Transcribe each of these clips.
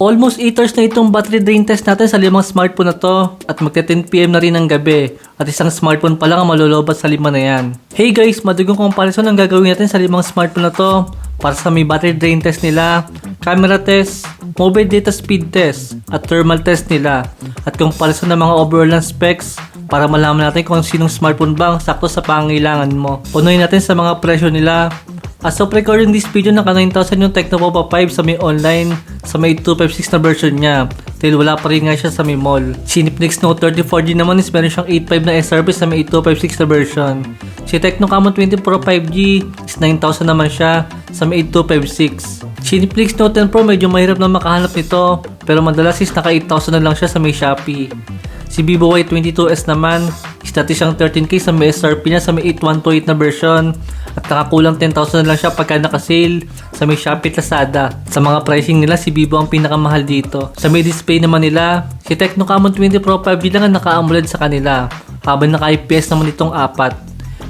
Almost 8 hours na itong battery drain test natin sa limang smartphone na to. At magte 10pm na rin ng gabi. At isang smartphone pa lang ang malolobat sa lima na yan. Hey guys, madugong comparison ang gagawin natin sa limang smartphone na to. Para sa may battery drain test nila, camera test, mobile data speed test, at thermal test nila. At comparison ng mga overall ng specs para malaman natin kung sinong smartphone ba ang sakto sa pangailangan mo. Punuin natin sa mga presyo nila As of recording this video, naka 9,000 yung Tecnopova 5 sa may online sa may 256 na version niya. Dahil wala pa rin nga siya sa may mall. Infinix Note 30 4G naman is meron siyang 8.5 na SRP sa may 256 na version. Si Tecno Camon 20 Pro 5G is 9,000 naman siya sa may 8256. Si Infinix Note 10 Pro medyo mahirap na makahanap nito pero madalas is naka 8,000 na lang siya sa may Shopee. Si Vivo Y22s naman, is dati siyang 13k sa may SRP niya sa may 8128 na version at nakakulang 10,000 na lang siya pagka naka-sale sa may Shopee Lazada. Sa mga pricing nila, si Vivo ang pinakamahal dito. Sa may display naman nila, si Tecno Camon 20 Pro 5G lang ang naka-AMOLED sa kanila, habang naka-IPS naman itong apat.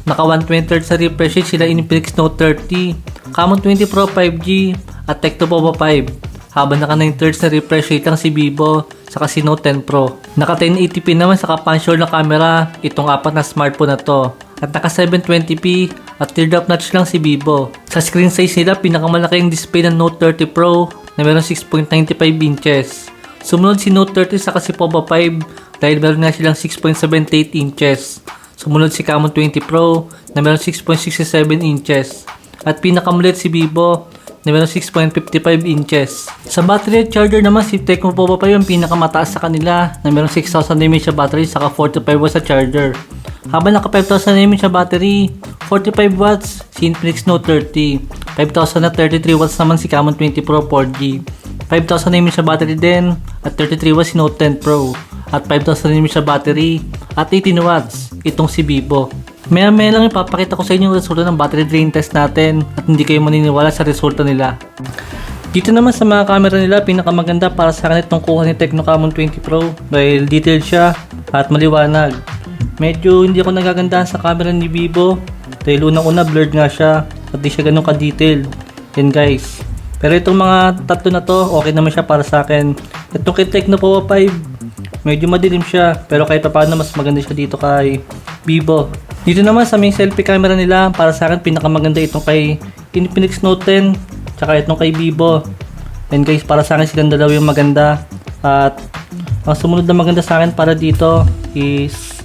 Naka 120 Hz sa refresh rate sila Infinix Note 30, Camon 20 Pro 5G at Tecno 5 habang naka 9 Hz na refresh rate lang si Vivo saka si Note 10 Pro. Naka 1080p naman sa punch na camera itong apat na smartphone na to. At naka 720p at teardrop notch lang si Vivo. Sa screen size nila, pinakamalaki yung display ng Note 30 Pro na meron 6.95 inches. Sumunod si Note 30 saka si Povo 5 dahil meron nga silang 6.78 inches. Sumunod si Camon 20 Pro na meron 6.67 inches. At pinakamulit si Vivo na meron 6.55 inches. Sa battery at charger naman, si Povo pa yung pinakamataas sa kanila na meron 6,000 mAh siya battery saka 45 watts sa charger. Habang naka 5,000 mAh siya battery, 45 watts si Infinix Note 30. 5,000 at 33 watts naman si Camon 20 Pro 4G. 5,000 mAh siya battery din at 33 watts si Note 10 Pro. At 5,000 mAh siya battery at 18 watts itong si Vivo. Maya maya lang ipapakita ko sa inyo yung resulta ng battery drain test natin at hindi kayo maniniwala sa resulta nila. Dito naman sa mga camera nila, pinakamaganda para sa akin itong kuha ni Tecno Camon 20 Pro dahil detailed siya at maliwanag. Medyo hindi ako nagagandahan sa camera ni Vivo dahil unang-una blurred nga siya at di siya ganun ka-detailed. Yan guys. Pero itong mga tatlo na to, okay naman siya para sa akin. Itong kay Tecno Povo 5, medyo madilim siya pero kahit pa paano mas maganda siya dito kay Vivo. Dito naman sa main selfie camera nila, para sa akin pinakamaganda itong kay Infinix Note 10 tsaka itong kay Vivo. And guys, para sa akin silang dalawa yung maganda. At ang sumunod na maganda sa akin para dito is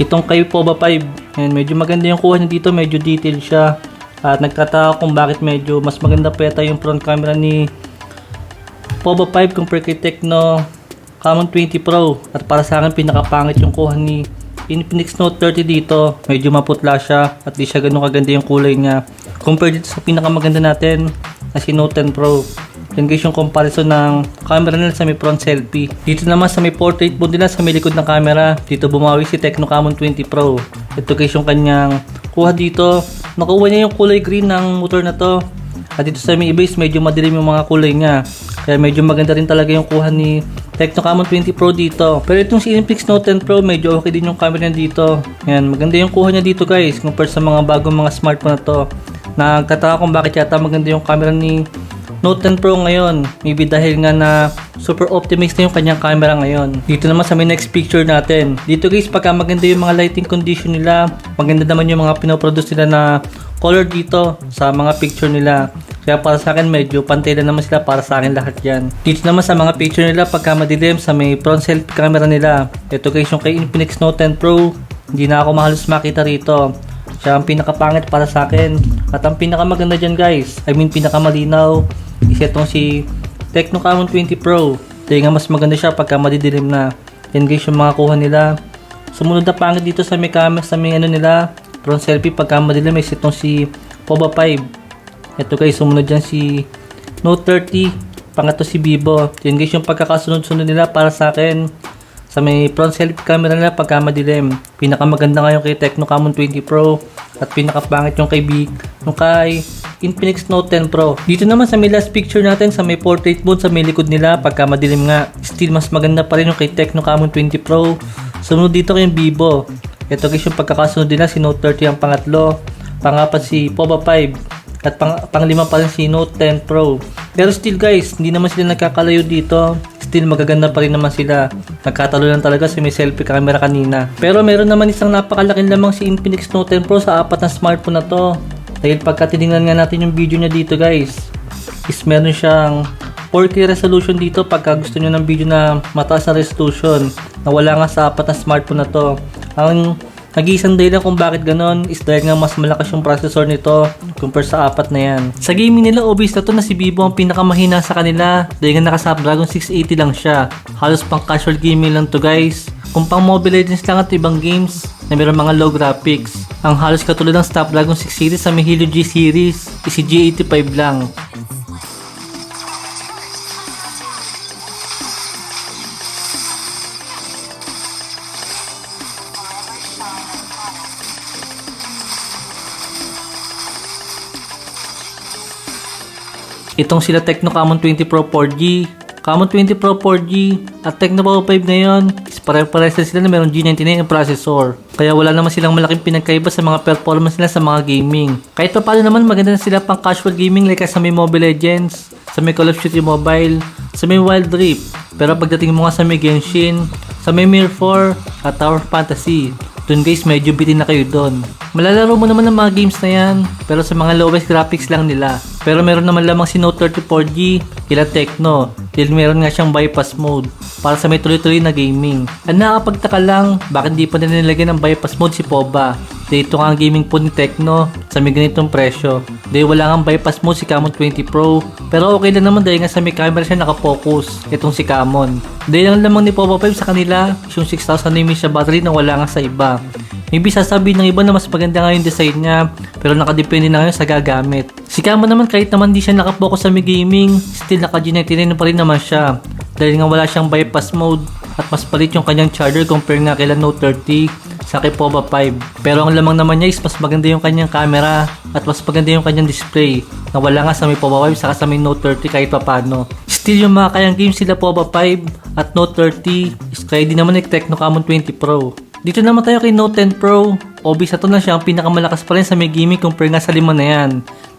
itong kay Poba 5. And medyo maganda yung kuha niya dito, medyo detailed siya. At nagtataka kung bakit medyo mas maganda pa yata yung front camera ni Poba 5 compare kay Tecno Camon 20 Pro. At para sa akin pinakapangit yung kuha ni Infinix Note 30 dito. Medyo maputla siya at di siya ganun kaganda yung kulay niya. Compared dito sa pinakamaganda natin na si Note 10 Pro. Yan guys yung comparison ng camera nila sa may front selfie. Dito naman sa may portrait mode nila sa may likod ng camera. Dito bumawi si Tecno Camon 20 Pro. Ito guys yung kanyang kuha dito. Nakuha niya yung kulay green ng motor na to. At dito sa may base medyo madilim yung mga kulay niya. Kaya medyo maganda rin talaga yung kuha ni Tecno Camon 20 Pro dito. Pero itong si Infinix Note 10 Pro medyo okay din yung camera niya dito. Yan, maganda yung kuha niya dito guys compared sa mga bagong mga smartphone na to. Nagtataka kung bakit yata maganda yung camera ni Note 10 Pro ngayon. Maybe dahil nga na super optimized na yung kanyang camera ngayon. Dito naman sa may next picture natin. Dito guys, pagka maganda yung mga lighting condition nila, maganda naman yung mga pinoproduce nila na color dito sa mga picture nila. Kaya para sa akin medyo pantay na naman sila para sa akin lahat yan. Dito naman sa mga picture nila pagka madilim sa may front selfie camera nila. Ito guys yung kay Infinix Note 10 Pro. Hindi na ako mahalos makita rito. Siya ang pinakapangit para sa akin. At ang pinakamaganda dyan guys, I mean pinakamalinaw, is itong si Tecno Camon 20 Pro. Dahil nga mas maganda siya pagka madidilim na. Yan guys yung mga kuha nila. Sumunod na pangit dito sa may camera, sa may ano nila, front selfie pagka madilim is itong si Poba 5. Ito guys, sumunod dyan si Note 30. Pangatlo si Vivo. Yan guys yung pagkakasunod-sunod nila para sa akin. Sa may front selfie camera nila pagka madilim. Pinakamaganda ngayon kay Tecno Camon 20 Pro. At pinakapangit yung kay Big, yung kay Infinix Note 10 Pro. Dito naman sa may last picture natin sa may portrait mode sa may likod nila pagka madilim nga. Still mas maganda pa rin yung kay Tecno Camon 20 Pro. Sumunod dito kay Vivo. Ito guys yung pagkakasunod nila si Note 30 ang pangatlo. Pangapat si Poba 5. At pang, panglima pa rin si Note 10 Pro. Pero still guys, hindi naman sila nagkakalayo dito. Still magaganda pa rin naman sila. Nagkatalo lang talaga sa may selfie camera kanina. Pero meron naman isang napakalaking lamang si Infinix Note 10 Pro sa apat na smartphone na to. Dahil pagka tinignan nga natin yung video niya dito guys, is meron siyang 4K resolution dito pagka gusto nyo ng video na mataas na resolution na wala nga sa apat na smartphone na to. Ang nag-iisang dahilan kung bakit ganon is dahil nga mas malakas yung processor nito compare sa apat na yan. Sa gaming nila, obvious na to na si Vivo ang pinakamahina sa kanila dahil nga naka Snapdragon 680 lang siya. Halos pang casual gaming lang to guys. Kung pang Mobile Legends lang at ibang games na mayroong mga low graphics. Ang halos katulad ng Snapdragon 680 sa may Helio G series is si G85 lang. Itong sila Tecno Camon 20 Pro 4G, Camon 20 Pro 4G at Tecno Power 5 ngayon is pare-pares na sila na meron G99 ang processor. Kaya wala naman silang malaking pinagkaiba sa mga performance nila sa mga gaming. Kahit pa paano naman maganda na sila pang casual gaming like sa may Mobile Legends, sa may Call of Duty Mobile, sa may Wild Rift. Pero pagdating mo nga sa may Genshin, sa may Mirror 4 at Tower of Fantasy, dun guys medyo bitin na kayo doon. Malalaro mo naman ng mga games na yan, pero sa mga lowest graphics lang nila. Pero meron naman lamang si Note 30 4G, kila Tecno, dahil meron nga siyang bypass mode para sa may tuloy-tuloy na gaming. Ang nakapagtaka lang, bakit di pa nila nilagyan ng bypass mode si Poba? Dahil ito nga ang gaming po ni Tecno sa may ganitong presyo. Dahil wala nga bypass mode si Camon 20 Pro. Pero okay lang naman dahil nga sa may camera siya nakafocus, itong si Camon. Dahil ang lamang ni Poba 5 sa kanila, yung 6000 mAh battery na wala nga sa iba. Maybe sasabihin ng iba na mas maganda nga yung design niya, pero nakadepende na ngayon sa gagamit. Si Kamo naman kahit naman di siya nakapokus sa may gaming, still naka G99 pa rin naman siya. Dahil nga wala siyang bypass mode at mas palit yung kanyang charger compare nga kay Note 30 sa kay Pova 5. Pero ang lamang naman niya is mas maganda yung kanyang camera at mas maganda yung kanyang display na wala nga sa may Pova 5 saka sa may Note 30 kahit papano. Still yung mga kayang games sila Pova 5 at Note 30 is kaya din naman ni Tecno Camon 20 Pro. Dito naman tayo kay Note 10 Pro. Obvious na to na siya ang pinakamalakas pa rin sa may gaming compare nga sa lima na yan.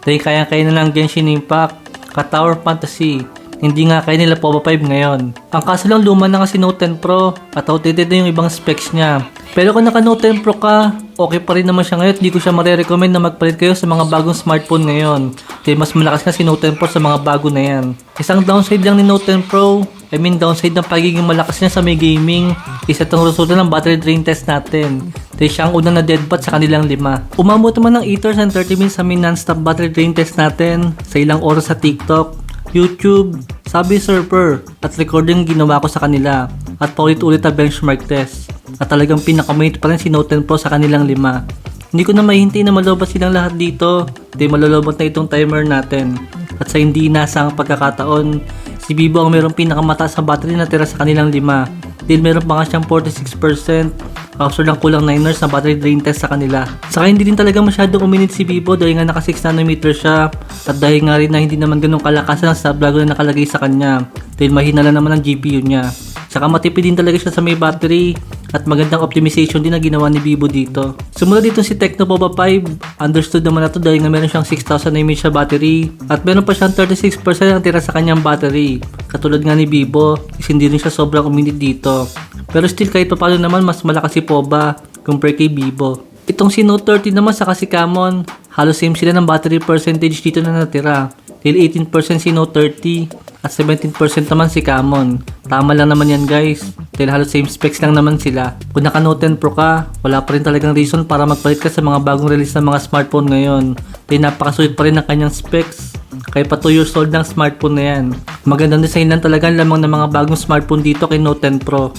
Dahil kaya-kaya na lang Genshin Impact, ka Tower Fantasy, hindi nga kaya nila Povo 5 ngayon. Ang kaso lang luma na kasi Note 10 Pro at outdated na yung ibang specs niya. Pero kung naka Note 10 Pro ka, okay pa rin naman siya ngayon. Hindi ko siya marirecommend na magpalit kayo sa mga bagong smartphone ngayon. Dahil mas malakas na si Note 10 Pro sa mga bago na yan. Isang downside lang ni Note 10 Pro, I mean downside ng pagiging malakas niya sa may gaming, is itong resulta ng battery drain test natin. Dahil siya ang unang na deadbat sa kanilang lima. Umabot naman ng 8 hours and 30 minutes sa may non-stop battery drain test natin sa ilang oras sa TikTok, YouTube, Sabi Surfer at recording ginawa ko sa kanila at paulit-ulit na benchmark test at talagang pinakamate pa rin si Note 10 Pro sa kanilang lima. Hindi ko na mahintay na malobot silang lahat dito dahil malolobot na itong timer natin at sa hindi nasang pagkakataon si Bibo ang mayroong pinakamataas na battery na tira sa kanilang lima dahil meron pa nga siyang 46% Kaso lang kulang 9 hours na battery drain test sa kanila. Saka hindi din talaga masyadong uminit si Vivo dahil nga naka 6 nanometer siya at dahil nga rin na hindi naman ganun kalakas ang Snapdragon na nakalagay sa kanya dahil mahina lang naman ang GPU niya. Saka matipid din talaga siya sa may battery at magandang optimization din na ginawa ni Vivo dito. Sumunod dito si Tecno Pova 5. Understood naman na dahil nga meron siyang 6,000 mAh battery at meron pa siyang 36% ang tira sa kanyang battery. Katulad nga ni Vivo, is hindi rin siya sobrang uminit dito. Pero still kahit pa paano naman mas malakas si Poba compare kay Vivo. Itong si Note 30 naman sa kasi Camon, halos same sila ng battery percentage dito na natira. Dahil 18% si Note 30 at 17% naman si Camon. Tama lang naman yan guys. Dahil halos same specs lang naman sila. Kung naka Note 10 Pro ka, wala pa rin talagang reason para magpalit ka sa mga bagong release ng mga smartphone ngayon. Dahil napakasulit pa rin ng kanyang specs. Kaya pa 2 years old ng smartphone na yan. Magandang design lang talaga lamang ng mga bagong smartphone dito kay Note 10 Pro.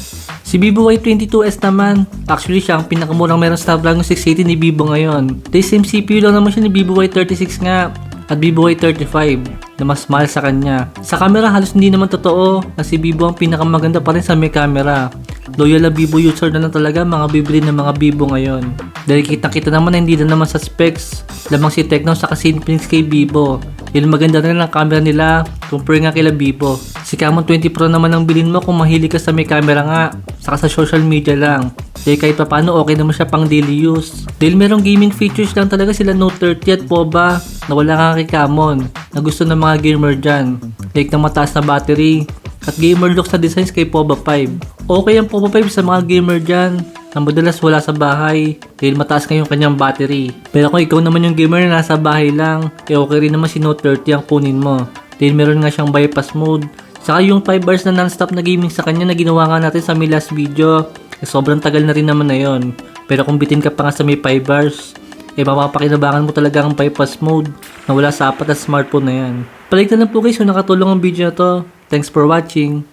Si Vivo Y22s naman, actually siya ang pinakamurang meron Snapdragon 680 ni Vivo ngayon. The same CPU lang naman siya ni Vivo Y36 nga at Vivo Y35 na mas mahal sa kanya. Sa camera halos hindi naman totoo na si Vivo ang pinakamaganda pa rin sa may camera. Loyal na Vivo user na lang talaga mga bibili ng mga Vivo ngayon. Dahil kita-kita naman na hindi na naman sa specs, lamang si Tecno sa kasi Infinix kay Vivo. Yun maganda rin ang camera nila compare nga kila Vivo. Si Camon 20 Pro naman ang bilin mo kung mahilig ka sa may camera nga, saka sa social media lang. Dahil kahit pa paano okay naman siya pang daily use. Dahil merong gaming features lang talaga sila Note 30 at POBA na wala kang kay Camon na gusto ng mga gamer dyan. Like ng mataas na battery at gamer look sa designs kay POBA 5. Okay ang POBA 5 sa mga gamer dyan na madalas wala sa bahay dahil mataas nga yung kanyang battery. Pero kung ikaw naman yung gamer na nasa bahay lang, eh okay rin naman si Note 30 ang kunin mo. Dahil meron nga siyang bypass mode. Saka yung 5 hours na non-stop na gaming sa kanya na ginawa nga natin sa my last video, eh sobrang tagal na rin naman na yon. Pero kung bitin ka pa nga sa may 5 hours, eh mapapakinabangan mo talaga ang bypass mode na wala sa apat na smartphone na yan. Palit na po guys kung nakatulong ang video na to. Thanks for watching.